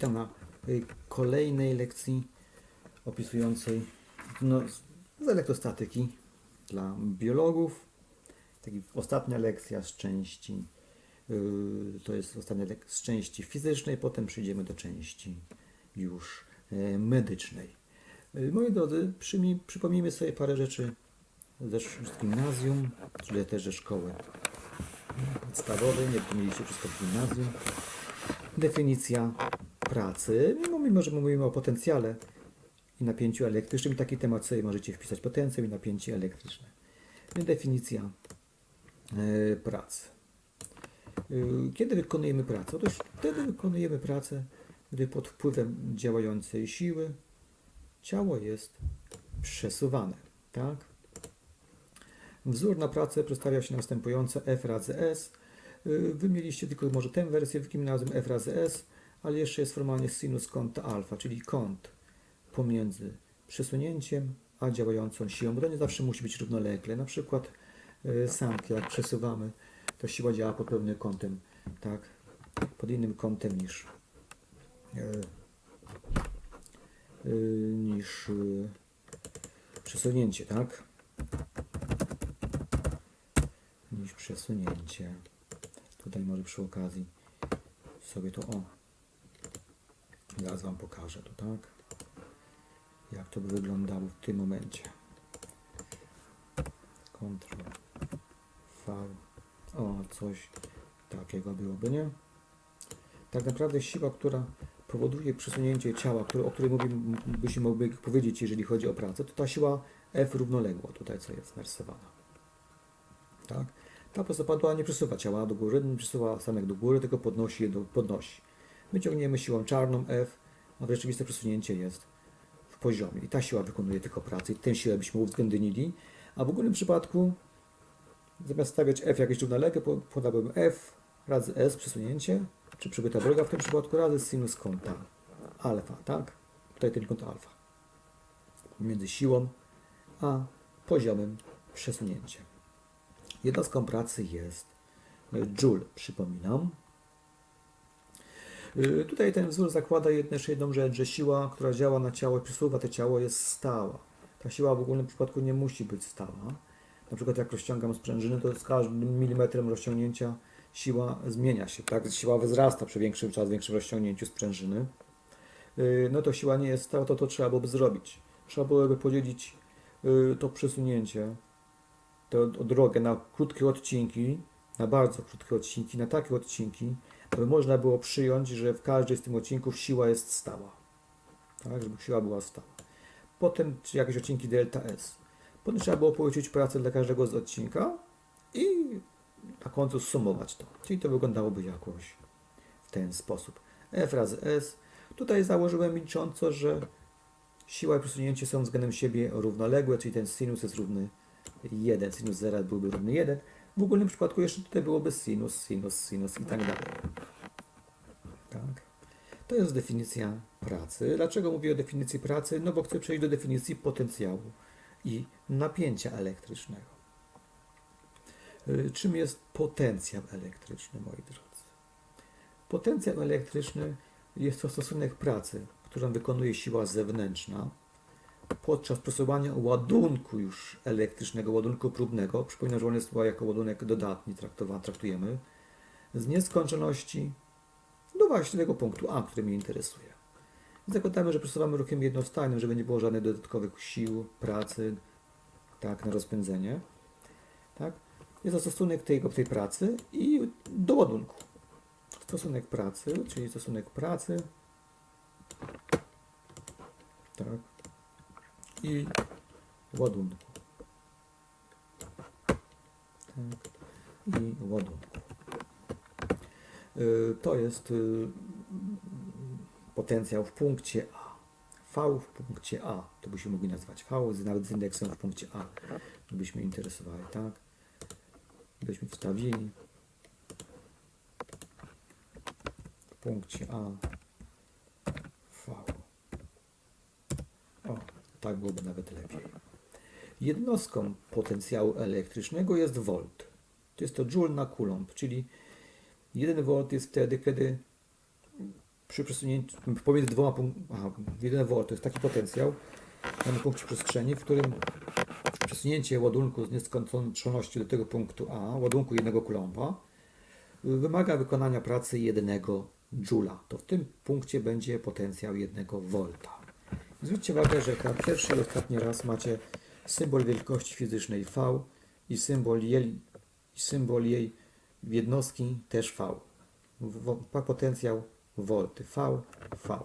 Witam na y, kolejnej lekcji opisującej no, z- elektrostatyki dla biologów. Taki ostatnia lekcja z części y, to jest ostatnia lek- z części fizycznej, potem przejdziemy do części już e, medycznej. Y, Moi drodzy, przymi- przypomnijmy sobie parę rzeczy ze gimnazjum, czyli też ze szkoły podstawowej, nie mieliście wszystko w gimnazjum. Definicja pracy, mimo, mimo że mówimy o potencjale i napięciu elektrycznym, taki temat sobie możecie wpisać potencjał i napięcie elektryczne. Definicja e, pracy. E, Kiedy wykonujemy pracę? Otóż wtedy wykonujemy pracę, gdy pod wpływem działającej siły ciało jest przesuwane. Tak? Wzór na pracę przedstawia się następująco F razy S. Y, Wy mieliście tylko może tę wersję w gimnazjum F razy S, ale jeszcze jest formalnie sinus kąta alfa, czyli kąt pomiędzy przesunięciem a działającą siłą, bo to nie zawsze musi być równolegle. Na przykład y, sanki, jak przesuwamy, to siła działa pod pewnym kątem, tak, pod innym kątem niż y, y, niż przesunięcie, tak? niż przesunięcie. Tutaj może przy okazji sobie to o. Zaraz Wam pokażę to, tak? Jak to by wyglądało w tym momencie. Ctrl V. O, coś takiego byłoby, nie? Tak naprawdę siła, która powoduje przesunięcie ciała, które, o której mówimy, byśmy mogli powiedzieć, jeżeli chodzi o pracę, to ta siła F równoległa, tutaj co jest narysowana. Tak? Ta prostopadła nie przesuwa ciała do góry, nie przesuwa samek do góry, tylko podnosi je do, podnosi. My ciągniemy siłą czarną F, a rzeczywiste przesunięcie jest w poziomie. I ta siła wykonuje tylko pracę i tę siłę byśmy uwzględnili, a w ogólnym przypadku zamiast stawiać F jakieś równoległe, po- podałbym F razy S przesunięcie, czy przebyta droga w tym przypadku razy sinus kąta alfa, tak? Tutaj ten kąt alfa. Między siłą a poziomem przesunięcia. Jednostką pracy jest joule, przypominam. Y, Tutaj ten wzór zakłada jeszcze jedną rzecz, że siła, która działa na ciało przesuwa to ciało jest stała. Ta siła w ogólnym przypadku nie musi być stała. Na przykład jak rozciągam sprężyny, to z każdym milimetrem rozciągnięcia siła zmienia się, tak? Siła wzrasta przy większym czas, większym rozciągnięciu sprężyny. Y, No to siła nie jest stała, to to trzeba byłoby zrobić. Trzeba byłoby podzielić y, to przesunięcie tę drogę na krótkie odcinki, na bardzo krótkie odcinki, na takie odcinki, można było przyjąć, że w każdej z tych odcinków siła jest stała. Tak, żeby siła była stała. Potem jakieś odcinki delta S. Potem trzeba było policzyć pracę dla każdego z odcinka i na końcu sumować to. Czyli to wyglądałoby jakoś w ten sposób. F razy S. Tutaj założyłem milcząco, że siła i przesunięcie są względem siebie równoległe, czyli ten sinus jest równy 1, sinus 0 byłby równy 1. W ogólnym przypadku jeszcze tutaj byłoby sinus, sinus, sinus i tak dalej. Tak. To jest definicja pracy. Dlaczego mówię o definicji pracy? No bo chcę przejść do definicji potencjału i napięcia elektrycznego. Y, Czym jest potencjał elektryczny, moi drodzy? Potencjał elektryczny jest to stosunek pracy, którą wykonuje siła zewnętrzna podczas przesuwania ładunku już elektrycznego, ładunku próbnego, przypominam, że on jest jako ładunek dodatni traktowany, traktujemy, z nieskończoności do właściwego punktu A, który mnie interesuje. Zakładamy, że przesuwamy ruchem jednostajnym, żeby nie było żadnych dodatkowych sił, pracy, tak, na rozpędzenie. Tak? Jest to stosunek tej, tej pracy i do ładunku. Stosunek pracy, czyli stosunek pracy, tak, i ładunku. Tak. I ładunku. Y, To jest y, potencjał w punkcie A. V w punkcie A. To byśmy mogli nazwać V, nawet z indeksem w punkcie A. Byśmy interesowali, tak? Byśmy wstawili w punkcie A V. O, tak byłoby nawet lepiej. Jednostką potencjału elektrycznego jest volt. To jest to joule na coulomb, czyli 1 volt jest wtedy, kiedy przy przesunięciu pomiędzy dwoma punktami, aha, 1 V to jest taki potencjał danym punkcie przestrzeni, w którym przesunięcie ładunku z nieskończoności do tego punktu A, ładunku jednego kulomba, wymaga wykonania pracy jednego joula. To w tym punkcie będzie potencjał jednego volta. Zwróćcie uwagę, że na pierwszy i ostatni raz macie symbol wielkości fizycznej V i symbol jej, symbol jej jednostki też V. Potencjał volty V, V.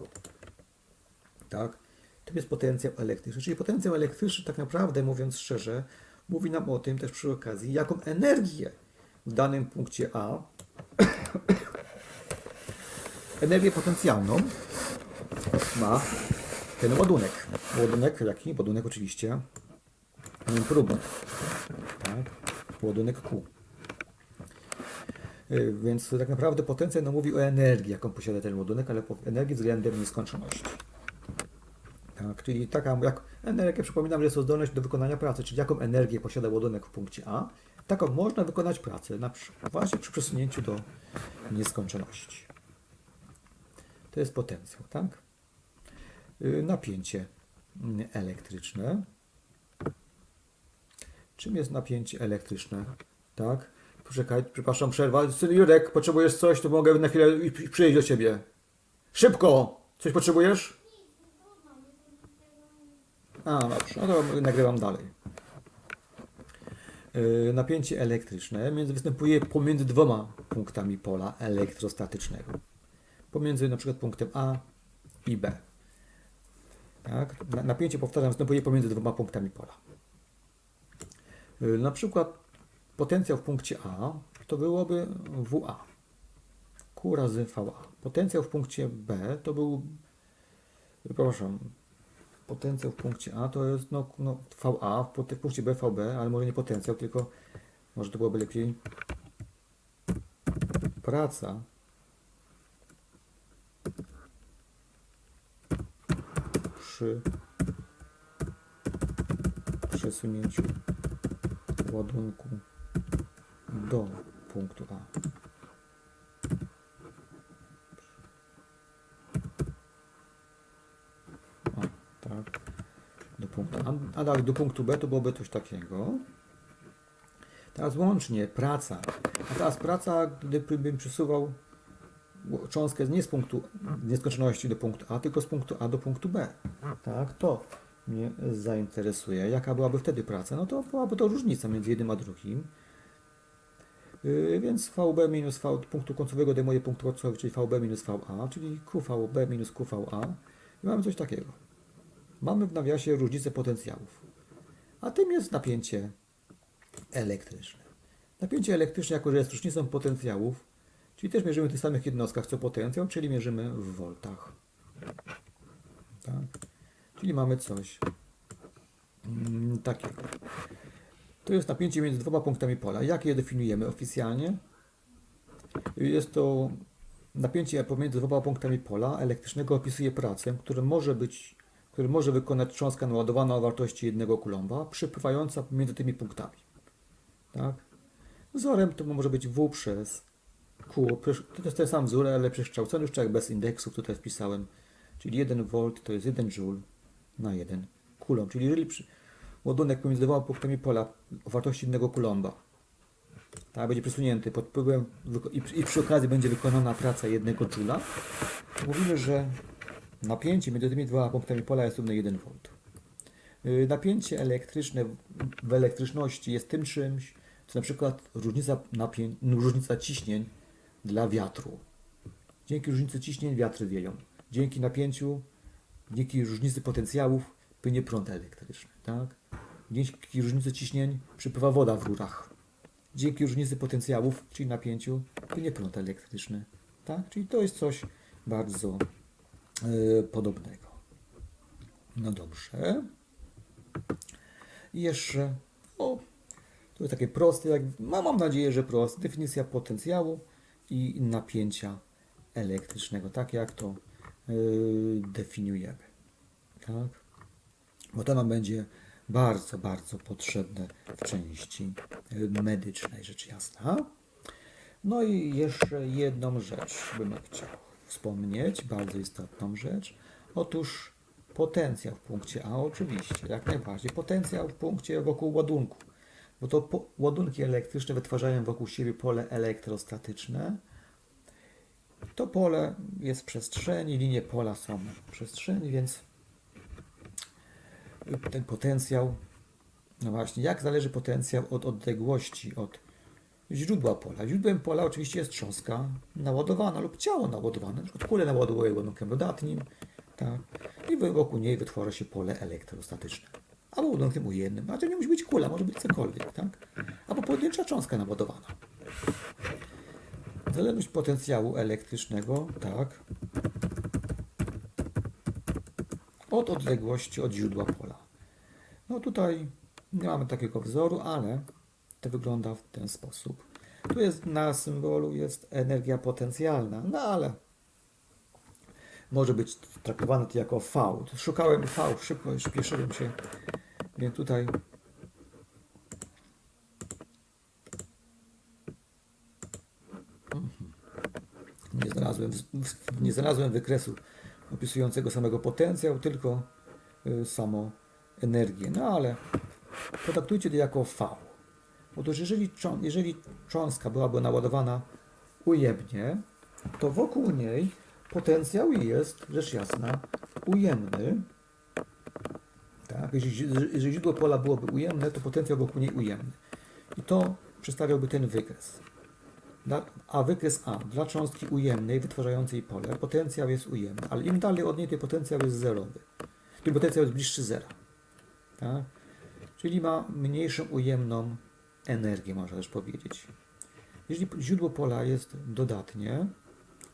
Tak? To jest potencjał elektryczny. Czyli potencjał elektryczny, tak naprawdę mówiąc szczerze, mówi nam o tym też przy okazji, jaką energię w danym punkcie A, energię potencjalną ma ten ładunek. Ładunek jaki? Ładunek oczywiście mm, próbny. Tak? Ładunek Q. Y, Więc tak naprawdę potencjał nam mówi o energii, jaką posiada ten ładunek, ale energii względem nieskończoności. Tak, czyli taka jak energię, przypominam, że jest to zdolność do wykonania pracy, czyli jaką energię posiada ładunek w punkcie A, taką można wykonać pracę, na właśnie przy przesunięciu do nieskończoności. To jest potencjał, tak? Y, Napięcie mm, elektryczne. Czym jest napięcie elektryczne? Tak? Poczekaj, przepraszam, przerwa. Syn Jurek, potrzebujesz coś, to mogę na chwilę przyjść do ciebie. Szybko! Coś potrzebujesz? A, dobrze, no to nagrywam dalej. Yy, Napięcie elektryczne między, występuje pomiędzy dwoma punktami pola elektrostatycznego. Pomiędzy przykład punktem A i B. Tak? Na- Napięcie, powtarzam, występuje pomiędzy dwoma punktami pola. Yy, Na przykład potencjał w punkcie A to byłoby WA. Q razy VA. Potencjał w punkcie B to był, przepraszam, potencjał w punkcie A to jest no, no, VA, w pu- w punkcie B VB, ale może nie potencjał, tylko może to byłoby lepiej praca przy przesunięciu ładunku do punktu A. Tak. Do punktu A, a dalej do punktu B to byłoby coś takiego. Teraz łącznie praca. A teraz praca, gdybym przesuwał cząstkę nie z punktu nieskończoności do punktu A, tylko z punktu A do punktu B. Tak, to mnie zainteresuje. Jaka byłaby wtedy praca? No to byłaby to różnica między jednym a drugim. Yy, więc VB minus V od punktu końcowego odejmuje punkt końcowy, czyli VB minus VA, czyli QVB minus QVA. I mamy coś takiego. Mamy w nawiasie różnicę potencjałów. A tym jest napięcie elektryczne. Napięcie elektryczne, jako że jest różnicą potencjałów, czyli też mierzymy w tych samych jednostkach co potencjał, czyli mierzymy w voltach. Tak? Czyli mamy coś mm, takiego. To jest napięcie między dwoma punktami pola. Jak je definiujemy oficjalnie? Jest to napięcie pomiędzy dwoma punktami pola elektrycznego opisuje pracę, która może być, który może wykonać cząstka naładowana o wartości jednego kulomba, przepływająca pomiędzy tymi punktami. Tak? Wzorem to może być W przez Q. To jest ten sam wzór, ale przekształcony już tak bez indeksów tutaj wpisałem. Czyli 1 V to jest 1 joule na 1 kulomb. Czyli jeżeli ładunek pomiędzy dwoma punktami pola o wartości jednego kulomba tak, będzie przesunięty pod wpływem i, przy- i przy okazji będzie wykonana praca jednego to mówimy, że napięcie między tymi dwoma punktami pola jest równe 1 V. Yy, Napięcie elektryczne w- w elektryczności jest tym czymś, co na przykład różnica, napię- no, różnica ciśnień dla wiatru. Dzięki różnicy ciśnień wiatry wieją. Dzięki napięciu, dzięki różnicy potencjałów płynie prąd elektryczny. Tak? Dzięki różnicy ciśnień przypływa woda w rurach. Dzięki różnicy potencjałów, czyli napięciu, płynie prąd elektryczny. Tak? Czyli to jest coś bardzo e, podobnego. No dobrze. I jeszcze, o, to jest takie proste, jak, no, mam nadzieję, że proste. Definicja potencjału i napięcia elektrycznego, tak jak to yy, definiujemy. Tak? Bo to nam będzie bardzo, bardzo potrzebne w części yy, medycznej, rzecz jasna. No i jeszcze jedną rzecz bym chciał. wspomnieć, bardzo istotną rzecz. Otóż potencjał w punkcie A, oczywiście, jak najbardziej. Potencjał w punkcie wokół ładunku, bo to ładunki elektryczne wytwarzają wokół siebie pole elektrostatyczne. To pole jest w przestrzeni, linie pola są w przestrzeni, więc ten potencjał, no właśnie, jak zależy potencjał od odległości, od źródła pola. Źródłem pola oczywiście jest trząska naładowana lub ciało naładowane. Na przykład kulę naładowuje ładunkiem dodatnim, tak? i wokół niej wytwarza się pole elektrostatyczne. Albo ładunkiem ujemnym, a to nie musi być kula, może być cokolwiek, tak? Albo pojedyncza cząstka naładowana. Zależność potencjału elektrycznego, tak, od odległości od źródła pola. Tutaj nie mamy takiego wzoru, ale to wygląda w ten sposób. Tu jest na symbolu jest energia potencjalna, no ale może być traktowane to jako V. Szukałem V, szybko śpieszyłem się, więc tutaj nie znalazłem, nie znalazłem wykresu opisującego samego potencjał, tylko y, samo energię. No ale potraktujcie to jako V. Otóż jeżeli, jeżeli cząstka byłaby naładowana ujemnie, to wokół niej potencjał jest, rzecz jasna, ujemny. Tak? Jeżeli, źródło pola byłoby ujemne, to potencjał wokół niej ujemny. I to przedstawiałby ten wykres. A wykres A dla cząstki ujemnej wytwarzającej pole potencjał jest ujemny, ale im dalej od niej, tym potencjał jest zerowy. Tym potencjał jest bliższy zera. Tak? Czyli ma mniejszą ujemną energię, można też powiedzieć. Jeżeli źródło pola jest dodatnie,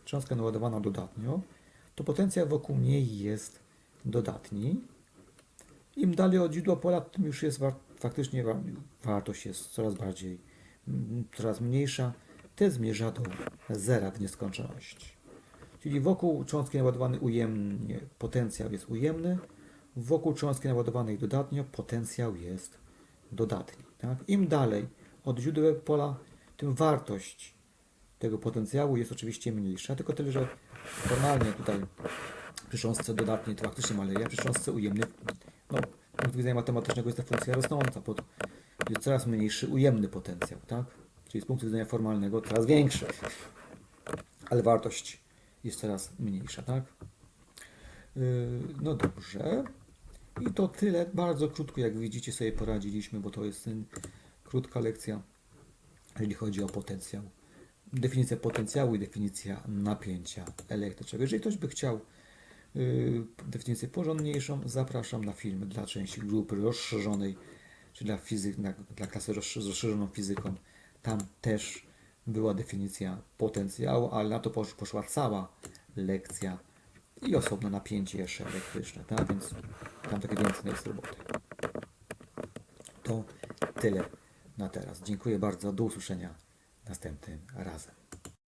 cząstka naładowana dodatnio, to potencjał wokół niej jest dodatni. Im dalej od źródła pola, tym już jest faktycznie wa- wartość jest coraz bardziej, mm, coraz mniejsza. T zmierza do zera w nieskończoność. Czyli wokół cząstki naładowanej ujemnie potencjał jest ujemny, wokół cząstki naładowanej dodatnio potencjał jest dodatni. Tak? Im dalej od źródeł pola, tym wartość tego potencjału jest oczywiście mniejsza, tylko tyle, że formalnie tutaj przy cząstce dodatniej to faktycznie maleje, przy cząstce ujemnej, no, z punktu widzenia matematycznego jest to funkcja rosnąca, pod jest coraz mniejszy ujemny potencjał, tak? Czyli z punktu widzenia formalnego coraz większy, ale wartość jest coraz mniejsza, tak? Yy, No dobrze. I to tyle. Bardzo krótko, jak widzicie, sobie poradziliśmy, bo to jest krótka lekcja, jeżeli chodzi o potencjał. Definicja potencjału i definicja napięcia elektrycznego. Jeżeli ktoś by chciał yy, definicję porządniejszą, zapraszam na film dla części grupy rozszerzonej, czy dla, fizyk, na, dla klasy rozszerzoną fizyką. Tam też była definicja potencjału, ale na to posz- poszła cała lekcja i osobno napięcie jeszcze elektryczne, tak? więc tam takie więcej jest roboty. To tyle na teraz. Dziękuję bardzo. Do usłyszenia następnym razem.